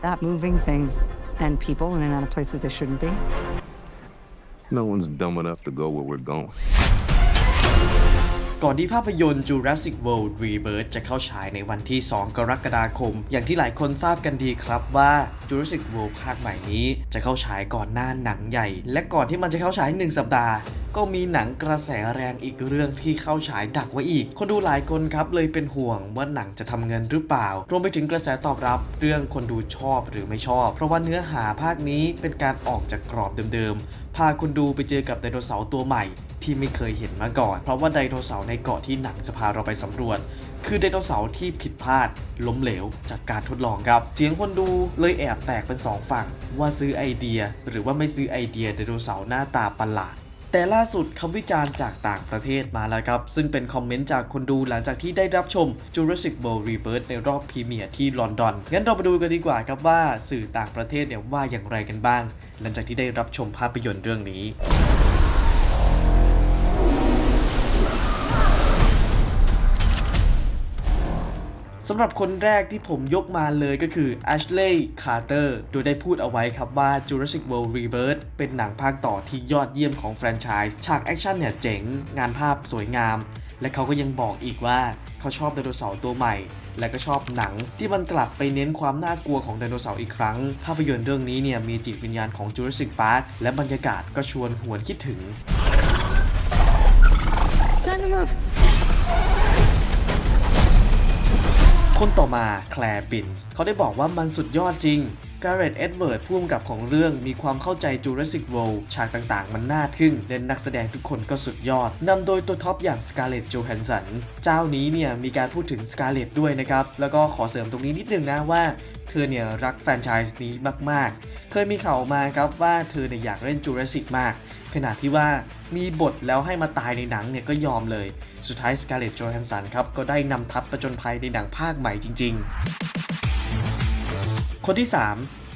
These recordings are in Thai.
That moving things and people in and out of places they shouldn't be. No one's dumb enough to go where we're going. ก่อนที่ภาพยนตร์ Jurassic World Rebirth จะเข้าฉายในวันที่ 2 กรกฎาคม อย่างที่หลายคนทราบกันดีครับว่า Jurassic World ภาคใหม่นี้ จะเข้าฉายก่อนหน้าหนังใหญ่ และก่อนที่มันจะเข้าฉาย 1 สัปดาห์ ก็มีหนังกระแสแรงอีกเรื่องที่เข้าฉายดักไว้อีก คนดูหลายคนครับเลยเป็นห่วงว่าหนังจะทำเงินหรือเปล่า รวมไปถึงกระแสตอบรับเรื่องคนดูชอบหรือไม่ชอบ เพราะว่าเนื้อหาภาคนี้เป็นการออกจากกรอบเดิมๆ พาคุณดูไปเจอกับไดโนเสาร์ตัวใหม่ที่ไม่เคยเห็นมาก่อน เพราะว่าไดโนเสาร์ในเกาะที่หนังจะพาเราไปสำรวจ คือไดโนเสาร์ที่ผิดพลาด ล้มเหลว จากการทดลองครับ เสียงคนดูเลยแอบแตกเป็นสองฝั่ง ว่าซื้อไอเดีย หรือว่าไม่ซื้อไอเดียไดโนเสาร์หน้าตาประหลาด แต่ล่าสุดคำวิจารณ์จากต่างประเทศมาแล้วครับ ซึ่งเป็นคอมเมนต์จากคนดูหลังจากที่ได้รับชม Jurassic World Rebirth ในรอบพรีเมียร์ที่ลอนดอน งั้นเรามาดูกันดีกว่าครับว่าสื่อต่างประเทศเนี่ยว่าอย่างไรกันบ้าง หลังจากที่ได้รับชมภาพยนตร์เรื่องนี้ สำหรับคนแรกที่ผมยกมาเลยก็คือ Ashley Carter โดยได้พูดเอาไว้ครับว่า Jurassic World Rebirth เป็นหนังภาคต่อที่ยอดเยี่ยมของแฟรนไชส์ฉากแอคชั่นเนี่ยเจ๋ง งานภาพสวยงาม และเขาก็ยังบอกอีกว่าเขาชอบไดโนเสาร์ตัวใหม่ และก็ชอบหนังที่มันกลับไปเน้นความน่ากลัวของไดโนเสาร์อีกครั้ง ภาพยนตร์เรื่องนี้เนี่ยมีจิตวิญญาณของ Jurassic Park และบรรยากาศก็ชวนหวนคิดถึง Time to move. คนต่อมาแคลร์บินส์เขาได้บอกว่ามันสุดยอดจริงการ์เรตเอ็ดเวิร์ดผู้กำกับของเรื่องมีความเข้าใจ Jurassic World ฉากต่างๆ มันน่าทึ่งและนักแสดงทุกคนก็สุดยอด นำโดยตัวท็อปอย่าง Scarlett Johansson เจ้านี้เนี่ยมีการพูดถึง Scarlett ด้วยนะครับ แล้วก็ขอเสริมตรงนี้นิดนึงนะว่า เธอเนี่ยรักแฟรนไชส์นี้มากๆ เคยมีข่าวมาครับว่าเธอเนี่ยอยากเล่น Jurassic มากขณะที่ว่ามีบทแล้วให้มาตายในหนังเนี่ยก็ยอมเลย สุดท้าย Scarlett Johansson ครับก็ได้นำทัพประจนภัยในหนังภาคใหม่จริง ๆ คนที่3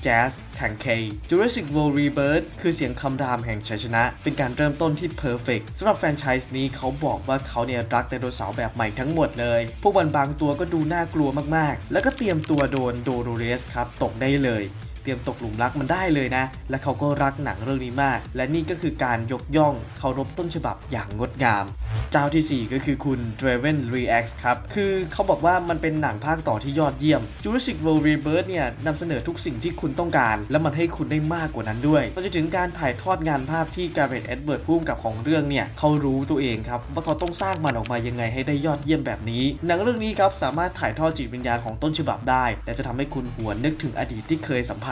Jazz t a n k y Jurassic World Rebirth คือเสียงคำรามแห่งชัยชนะ เป็นการเริ่มต้นที่เพอร์เฟกสำหรับแฟรนไชส์นี้เขาบอกว่าเขาเนี่ยรักไดโนเสาร์แบบใหม่ทั้งหมดเลย พวกมันบางตัวก็ดูน่ากลัวมากๆ แล้วก็เตรียมตัวโดนโดโรเรสครับตกได้เลย เตรียมตกหลุมรักมันได้เลยนะ และเขาก็รักหนังเรื่องนี้มาก และนี่ก็คือการยกย่องเคารพต้นฉบับอย่างงดงาม เจ้าทีสี่4 ก็คือคุณ Draven React ครับ คือเขาบอกว่ามันเป็นหนังภาคต่อที่ยอดเยี่ยม Jurassic World Rebirth เนี่ยนำเสนอทุกสิ่งที่คุณต้องการ และมันให้คุณได้มากกว่านั้นด้วยไปจนถึงการถ่ายทอดงานภาพที่ Gareth Edwards ผู้กำกับของเรื่องเนี่ยเขารู้ตัวเองครับว่าเขาต้องสร้างมันออกมายังไงให้ได้ยอดเยี่ยมแบบนี้ หนังเรื่องนี้ครับสามารถถ่ายทอดจิตวิญญาณของต้นฉบับได้ และจะทำให้คุณหวนนึกถึงอดีตที่เคยสัมผัส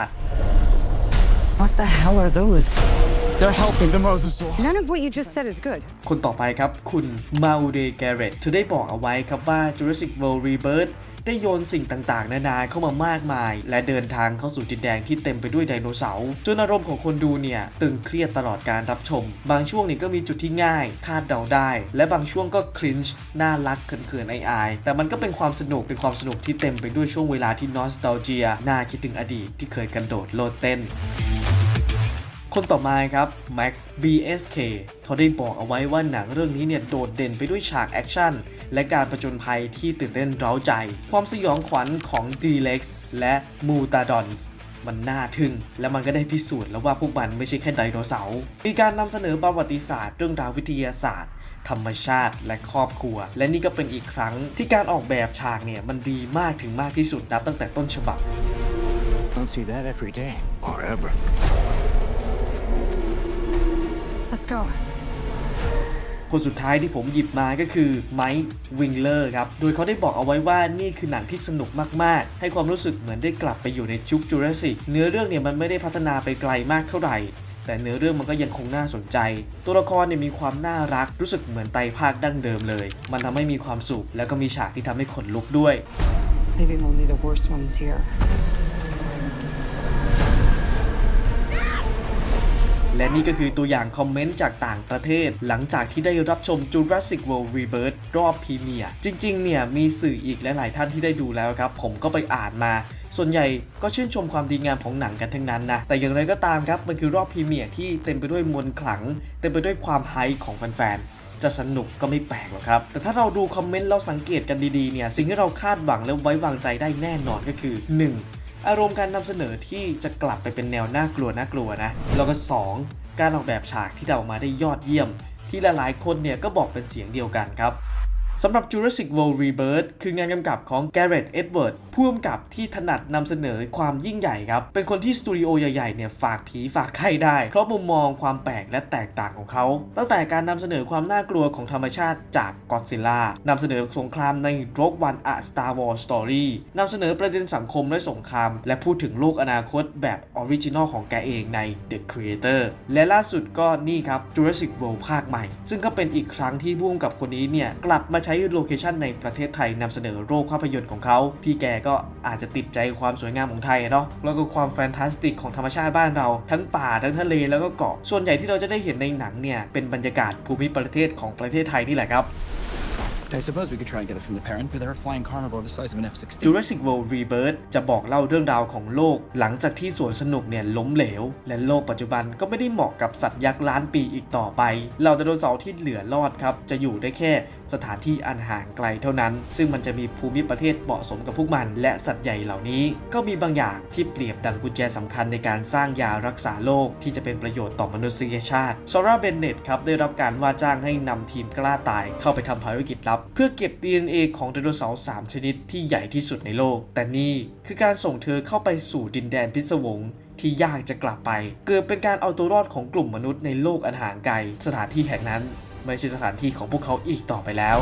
What the hell are those? They're helping the mosasaur. None of what you just said is good. คนต่อไปครับ คุณมาอูเดแกเรตเธอได้บอกเอาไว้ครับว่า Jurassic World Rebirth ได้โยนสิ่งต่างๆ นานาเข้ามามากมาย และเดินทางเข้าสู่ดินแดนที่เต็มไปด้วยไดโนเสาร์จนอารมณ์ของคนดูเนี่ยตึงเครียดตลอดการรับชม บางช่วงนี่ก็มีจุดที่ง่าย คาดเดาได้ และบางช่วงก็คลินช์น่ารักเขินๆอายๆแต่มันก็เป็นความสนุกเป็นความสนุกที่เต็มไปด้วยช่วงเวลาที่นอสตาเจียน่าคิดถึงอดีตที่เคยกระโดดโลดเต้น คนต่อมาครับ Max BSK เขาได้บอกเอาไว้ว่าหนังเรื่องนี้เนี่ยโดดเด่นไปด้วยฉากแอคชั่น และการประจนภัยที่ตื่นเต้นเร้าใจ ความสยองขวัญของ D-Lex และ Mutadons มันน่าทึ่ง และมันก็ได้พิสูจน์แล้วว่าพวกมันไม่ใช่แค่ไดโนเสาร์มีการนำเสนอประวัติศาสตร์ เรื่องราววิทยาศาสตร์ ธรรมชาติ และครอบครัว และนี่ก็เป็นอีกครั้งที่การออกแบบฉากเนี่ยมันดีมากถึงมากที่สุดนับตั้งแต่ต้นฉบับ Don't see that every day. Or ever. Let's go. คนสุดท้ายที่ผมหยิบมาก็คือไมค์วิงเลอร์ครับ โดยเขาได้บอกเอาไว้ว่านี่คือหนังที่สนุกมากๆ ให้ความรู้สึกเหมือนได้กลับไปอยู่ในยุคจูราสสิก เนื้อเรื่องเนี่ยมันไม่ได้พัฒนาไปไกลมากเท่าไหร่ แต่เนื้อเรื่องมันก็ยังคงน่าสนใจ ตัวละครเนี่ยมีความน่ารัก รู้สึกเหมือนไตรภาคดั้งเดิมเลย มันทำให้มีความสุข แล้วก็มีฉากที่ทำให้ขนลุกด้วย Leaving only the worst ones here. และนี่ก็คือตัวอย่างคอมเมนต์จากต่างประเทศ หลังจากที่ได้รับชม Jurassic World Rebirth รอบพรีเมียร์จริง ๆ เนี่ยมีสื่ออีกหลาย ๆ ท่านที่ได้ดูแล้วครับ ผมก็ไปอ่านมาส่วนใหญ่ก็ชื่นชมความดีงามของหนังกันทั้งนั้นนะ แต่อย่างไรก็ตามครับ มันคือรอบพรีเมียร์ที่เต็มไปด้วยมวลขลัง เต็มไปด้วยความไฮของแฟนๆ จะสนุกก็ไม่แปลกหรอกครับ แต่ถ้าเราดูคอมเมนต์เราสังเกตกันดีๆ เนี่ย สิ่งที่เราคาดหวังและไว้วางใจได้แน่นอนก็คือ 1. อารมณ์การนำเสนอที่จะกลับไปเป็นแนวน่ากลัวน่ากลัวนะแล้วก็ 2 การออกแบบฉากที่ทำออกมาได้ยอดเยี่ยม ที่หลายๆคนเนี่ยก็บอกเป็นเสียงเดียวกันครับ สำหรับ Jurassic World Rebirth คืองานกำกับของ Gareth Edwards ผู้กำกับที่ถนัดนำเสนอความยิ่งใหญ่ครับ เป็นคนที่สตูดิโอใหญ่ๆเนี่ยฝากผีฝากไข้ได้ เพราะมุมมองความแปลกและแตกต่างของเขา ตั้งแต่การนำเสนอความน่ากลัวของธรรมชาติจาก Godzilla นำเสนอสงครามใน Rogue One A Star Wars Story นำเสนอประเด็นสังคมและสงคราม และพูดถึงโลกอนาคตแบบออริจินอลของแกเองใน The Creator และล่าสุดก็นี่ครับ Jurassic World ภาคใหม่ ซึ่งก็เป็นอีกครั้งที่ผู้กำกับคนนี้เนี่ยกลับมาใช้ช้โลเคชันในประเทศไทยนำเสนอโรคภาพยนตร์ของเขา พี่แกก็อาจจะติดใจความสวยงามของไทยเนาะแล้วก็ความแฟนตาสติกของธรรมชาติบ้านเรา ทั้งป่าทั้งทะเลแล้วก็เกาะส่วนใหญ่ที่เราจะได้เห็นในหนังเนี่ยเป็นบรรยากาศภูมิประเทศของประเทศไทยนี่แหละครับ I suppose we could try and get it from the parent, but they're a flying carnivore the size of an F-16. Jurassic World Rebirth จะบอกเล่าเรื่องราวของโลก หลังจากที่สวนสนุกเนี่ยล้มเหลว และโลกปัจจุบันก็ไม่ได้เหมาะกับสัตว์ยักษ์ล้านปีอีกต่อไปเหล่าไดโนเสาร์ที่เหลือรอดครับ จะอยู่ได้แค่สถานที่อันห่างไกลเท่านั้น ซึ่งมันจะมีภูมิประเทศเหมาะสมกับพวกมัน และสัตว์ใหญ่เหล่านี้ก็มีบางอย่างที่เปรียบดังกุญแจสำคัญในการสร้างยารักษาโรคที่จะเป็นประโยชน์ต่อมนุษยชาติซาร่าเบนเนตครับได้รับการว่าจ้างให้นำทีมกล้าตายเข้าไปทำภารกิจลับเพื่อเก็บ DNA ของไดโนเสาร์3ชนิดที่ใหญ่ที่สุดในโลก แต่นี่คือการส่งเธอเข้าไปสู่ดินแดนพิศวงที่ยากจะกลับไป เกิดเป็นการเอาตัวรอดของกลุ่มมนุษย์ในโลกอันห่างไกล สถานที่แห่งนั้น ไม่ใช่สถานที่ของพวกเขาอีกต่อไปแล้ว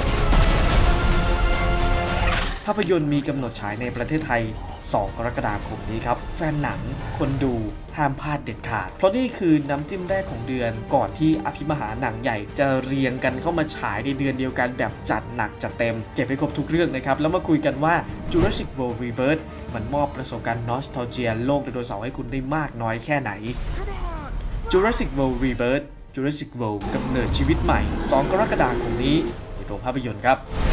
าพยนตร์มีกำหนดฉายในประเทศไทย 2 กรกฎาคมนี้ครับ แฟนหนังคนดูห้ามพลาดเด็ดขาด เพราะนี่คือน้ำจิ้มแรกของเดือนก่อนที่อภิมหาหนังใหญ่จะเรียงกันเข้ามาฉายในเดือนเดียวกันแบบจัดหนักจัดเต็ม เก็บไปครบทุกเรื่องนะครับ แล้วมาคุยกันว่า Jurassic World Rebirth มันมอบประสบการณ์นอสท a เจียโลกไดโนเสาร์ให้คุณได้มากน้อยแค่ไหน Jurassic World Rebirth Jurassic World กำเนิดชีวิตใหม่ 2 กรกฎาคมนี้ในโรงภาพยนตร์ครับ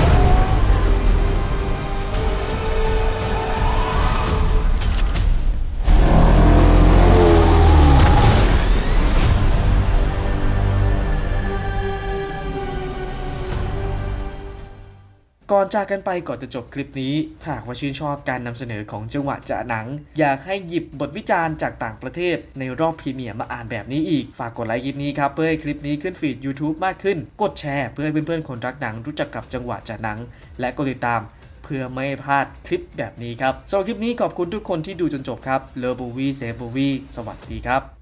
ก่อนจากกันไปก่อนจะจบคลิปนี้ถ้าหากว่าชื่นชอบการนำเสนอของจังหวะจะหนัง อยากให้หยิบบทวิจารณ์จากต่างประเทศ ในรอบพรีเมียร์มาอ่านแบบนี้อีก ฝากกดไลค์คลิปนี้ครับ เพื่อให้คลิปนี้ขึ้นฟีด YouTube มากขึ้น กดแชร์เพื่อให้เพื่อนๆคนรักหนังรู้จักกับจังหวะจะหนัง และกดติดตาม เพื่อไม่พลาดคลิปแบบนี้ครับสำหรับคลิปนี้ขอบคุณทุกคนที่ดูจนจบครับเลอบูวี่เซฟบูวี่สวัสดีครับ